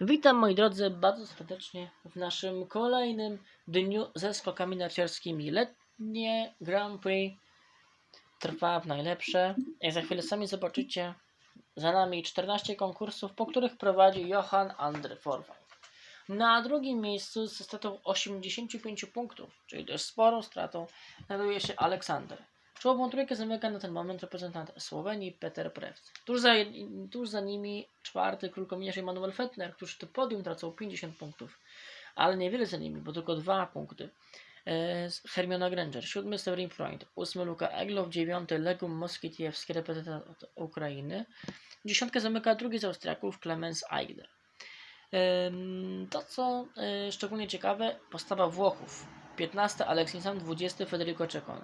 Witam moi drodzy bardzo serdecznie w naszym kolejnym dniu ze skokami narciarskimi. Letnie Grand Prix trwa w najlepsze. Jak za chwilę sami zobaczycie, za nami 14 konkursów, po których prowadzi Johan Andre Forwang. Na drugim miejscu ze stratą 85 punktów, czyli dość sporą stratą, znajduje się Aleksander. Czołową trójkę zamyka na ten moment reprezentant Słowenii Peter Prevc. Tuż za, tuż za nimi czwarty krótkomierz Emanuel Fettner, którzy to podium tracą 50 punktów, ale niewiele za nimi, bo tylko dwa punkty. E, Hermiona Granger, siódmy Severin Freund, ósmy Luka Eglow, dziewiąty Legum Moskitiewski, reprezentant Ukrainy. Dziesiątkę zamyka drugi z Austriaków, Clemens. Ym, To, co y, szczególnie ciekawe, postawa Włochów. 15 Aleksisam, 20 Federico Czekon.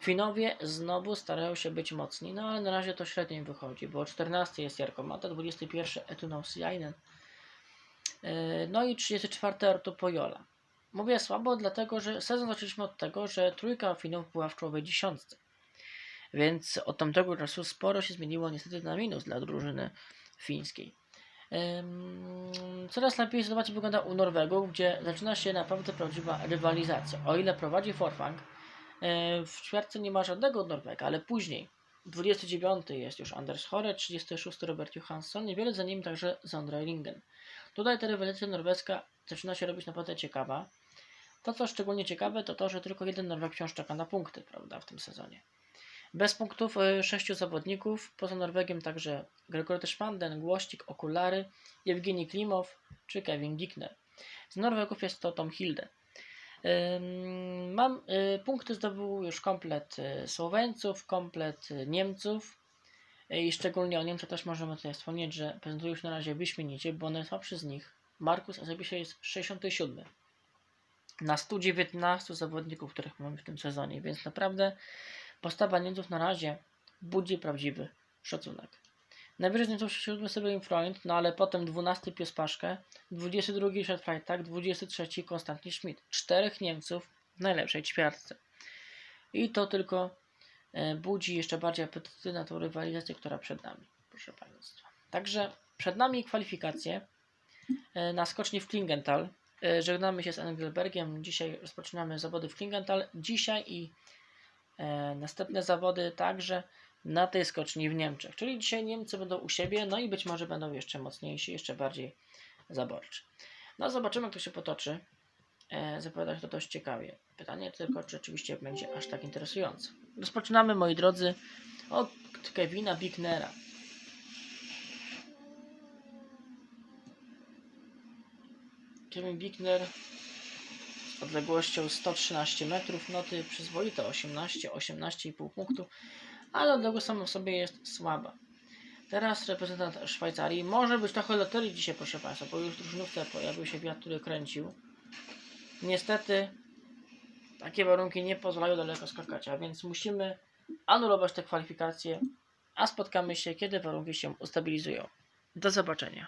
Finowie znowu starają się być mocni, no ale na razie to średnio im wychodzi, bo 14 jest Jarko Mata, 21 Etunos Jainen, no i 34 Arto Pojola. Mówię słabo, dlatego że sezon zaczęliśmy od tego, że trójka Finów była w czołowej dziesiątce. Więc od tamtego czasu sporo się zmieniło niestety na minus dla drużyny fińskiej. Coraz lepiej sytuacja wygląda u Norwegów, gdzie zaczyna się naprawdę prawdziwa rywalizacja. O ile prowadzi Forfang, e, w ćwiartce nie ma żadnego Norwega, ale później 29 jest już Anders Hore, 36 Robert Johansson, niewiele za nim także Sondre Ringen. Tutaj ta rywalizacja norweska zaczyna się robić naprawdę ciekawa. To, co szczególnie ciekawe, to to, że tylko jeden Norweg wciąż czeka na punkty, prawda, w tym sezonie. Bez punktów e, sześciu zawodników, poza Norwegiem także Gregor Szpanden, Głościk, Okulary, Jewgeni Klimow czy Kevin Gickner. Z Norwegów jest to Tom Hilde. Mam y, punkty zdobył już komplet y, Słoweńców, komplet Niemców i szczególnie o Niemczech też możemy tutaj wspomnieć, że prezentują się na razie wyśmienicie, bo najsłabszy z nich, Markus Azebisie jest 67 na 119 zawodników, których mamy w tym sezonie, więc naprawdę postawa Niemców na razie budzi prawdziwy szacunek. Najwyżej znajdą się 7 Severin Freund, no ale potem 12 Pius Paszkę, 22 Richard Freitag, 23 Konstantin Schmidt. Czterech Niemców w najlepszej ćwiartce. I to tylko e, budzi jeszcze bardziej apetyty na tą rywalizację, która przed nami, proszę Państwa. Także przed nami kwalifikacje e, na skoczni w Klingenthal. E, Żegnamy się z Engelbergiem. Dzisiaj rozpoczynamy zawody w Klingenthal. Dzisiaj i następne zawody także na tej skoczni w Niemczech. Czyli dzisiaj Niemcy będą u siebie, no i być może będą jeszcze mocniejsi, jeszcze bardziej zaborczy. No zobaczymy, jak to się potoczy. E, zapowiada się to dość ciekawie. Pytanie tylko, czy rzeczywiście będzie aż tak interesujące. Rozpoczynamy, moi drodzy, od Kevina Bicknera. Kevin Bickner odległością 113 metrów, noty przyzwoite 18, 18,5 punktu, ale odległość sama w sobie jest słaba. Teraz reprezentant Szwajcarii. Może być trochę loterii dzisiaj, proszę Państwa, bo już w drużynówce pojawił się wiatr, który kręcił. Niestety takie warunki nie pozwalają daleko skakać, a więc musimy anulować te kwalifikacje, a spotkamy się, kiedy warunki się ustabilizują. Do zobaczenia.